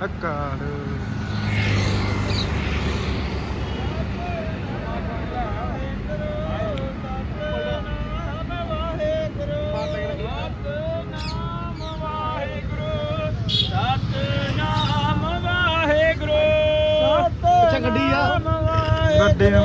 ਅਕਾਲ ਪਿੱਛੇ ਗੱਡੀ ਆ। ਗੱਡੀ ਨੂੰ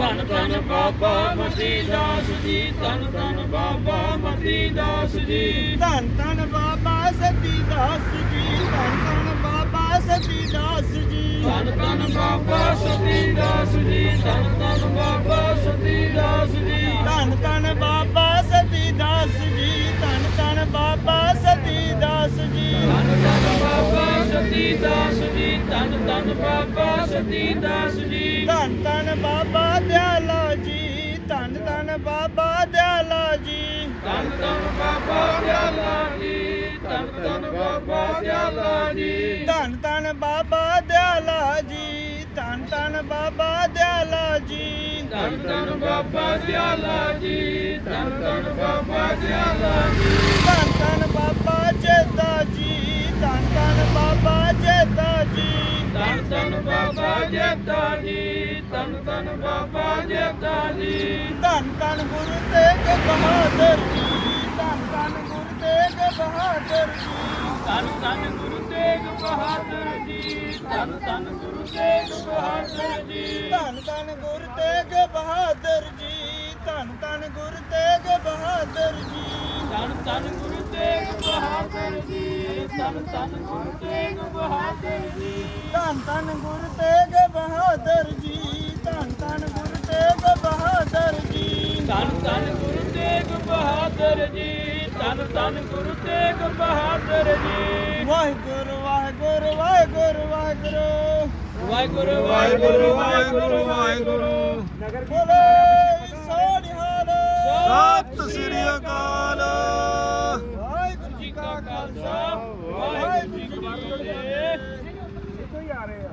ਧੰਨ ਧੰਨ ਬਾਬਾ ਮਤੀ ਦਾਸ ਜੀ ਧੰਨ ਧੰਨ ਬਾਬਾ ਮਤੀ ਦਾਸ ਜੀ ਧੰਨ ਧੰਨ ਬਾਬਾ ਸਤੀ ਦਾਸ ਜੀ ਧੰਨ ਧੰਨ ਬਾਬਾ ਸਤੀ ਦਾਸ ਜੀ ਧੰਨ ਧੰਨ ਬਾਬਾ ਸਤੀ ਦਾਸ ਜੀ ਧੰਨ ਧੰਨ ਬਾਬਾ ਸਤੀ ਦਾਸ ਜੀ ਧੰਨ ਧੰਨ ਬਾਬਾ ਸਤੀ ਦਾਸ ਜੀ ਧੰਨ ਧੰਨ ਬਾਬਾ ਸਤੀ ਦਾਸ ਜੀ ਧੰਨ ਧੰਨ ਬਾਬਾ ਸਤੀ ਦਾਸ ਜੀ ਧੰਨ ਧੰਨ ਬਾਬਾ ਸਤੀ ਦਾਸ ਜੀ ਧੰਨ ਬਾਬਾ ਦਿਆਲਾ ਜੀ ਧੰਨ ਧੰਨ ਬਾਬਾ ਦਿਆਲਾ ਜੀ ਧੰਨ ਧੰਨ ਬਾਬਾ ਦਿਆਲਾ ਜੀ ਧੰਨ ਧੰਨ ਬਾਬਾ ਦਿਆਲਾ ਜੀ ਧੰਨ ਧੰਨ ਬਾਬਾ ਦਿਆਲਾ ਜੀ ਧੰਨ ਧੰਨ ਬਾਬਾ ਦਿਆਲਾ ਜੀ ਧੰਨ ਧੰਨ ਬਾਬਾ ਦਿਆਲਾ ਜੀ ਧੰਨ ਧੰਨ ਬਾਬਾ ਜੇਤਾ ਜੀ ਧੰਨ ਧੰਨ ਬਾਬਾ ਜੇਤਾ ਜੀ ਧੰਨ ਧੰਨ ਬਾਬਾ ਜੇਤਾ ਜੀ ਧੰਨ ਧੰਨ ਬਾਬਾ ਜੇਤਾ ਜੀ ਧੰਨ ਧੰਨ ਗੁਰੂ ਤੇਗ ਬਹਾਦਰ ਜੀ ਧੰਨ ਧੰਨ ਗੁਰੂ ਤੇਗ ਬਹਾਦਰ ਜੀ ਧੰਨ ਧੰਨ ਗੁਰੂ ਤੇਗ ਬਹਾਦਰ ਜੀ ਧੰਨ ਧੰਨ ਗੁਰੂ ਤੇਗ ਬਹਾਦਰ ਜੀ ਧੰਨ ਧੰਨ ਗੁਰੂ ਤੇਗ ਬਹਾਦਰ ਜੀ ਧੰਨ ਧੰਨ ਗੁਰੂ ਤੇਗ ਬਹਾਦਰ ਜੀ ਧੰਨ ਧੰਨ ਗੁਰੂ ਤੇਗ ਬਹਾਦਰ ਜੀ ਧੰਨ ਧੰਨ ਗੁਰੂ ਤੇਗ ਬਹਾਦਰ ਜੀ ਧੰਨ ਧੰਨ ਗੁਰੂ ਤੇਗ ਬਹਾਦਰ ਜੀ ਧੰਨ ਗੁਰੂ ਤੇਗ ਬਹਾਦਰ ਜੀ। ਧੰਨ ਧੰਨ ਗੁਰੂ ਤੇਗ ਬਹਾਦਰ ਜੀ ਧੰਨ ਧੰਨ ਗੁਰੂ ਤੇਗ ਬਹਾਦਰ ਜੀ। ਵਾਹਿਗੁਰੂ ਵਾਹਿਗੁਰੂ ਵਾਹਿਗੁਰੂ ਵਾਹਿਗੁਰੂ। ਵਾਹਿਗੁਰੂ ਵਾਹਿਗੁਰੂ ਵਾਹਿਗੁਰੂ ਵਾਹਿਗੁਰੂ ਨਗਰ ਬੋਲੇ ਸੋਨਿਹਾਲ। ਸਤਿ ਸ੍ਰੀ ਅਕਾਲ। ਵਾਹਿਗੁਰੂ ਜੀ ਕਾ ਖਾਲਸਾ। ਵਾਹਿਗੁਰੂ ਜੀ ਕੀ ਫਤਿਹ। ਹੀ ਆ ਰਹੇ ਆ।